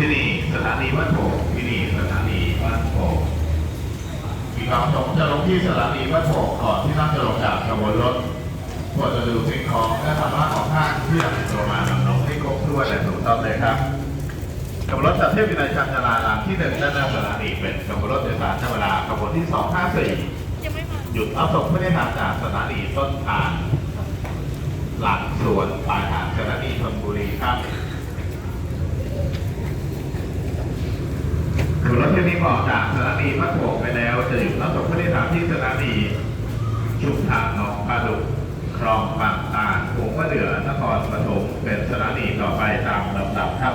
ที่นี่สถานีวัดโบกที่นี่สถานีวัดโบกมีความประสงค์จะลงที่สถานีวัดโบกก่อนที่ท่านจะลงจากขบวนรถควรจะดูสิ่งของและธรรมะของท่านเพื่อตัวมาลำลงให้ครบถ้วนและถูกต้องเลยครับขบวนรถจากเทพวินัยชันชลารามที่หนึ่งด้านหน้าสถานีเป็นขบวนรถโดยสารธรรมดาขบวนที่254ยังไม่หยุดรับส่งผู้โดยสารจากสถานีต้นทางหลังสวนปลายทางสถานีธนบุรีครับ ที่บออกจากสถานีพัทโขกไปแล้ว จะหยุดรับส่งผู้โดยสามที่สถานีชุมทางหนองปลาดุกคลองบางตาดหงมะเดือนครปฐมเป็นสถานีต่อไปตามลำดับครับ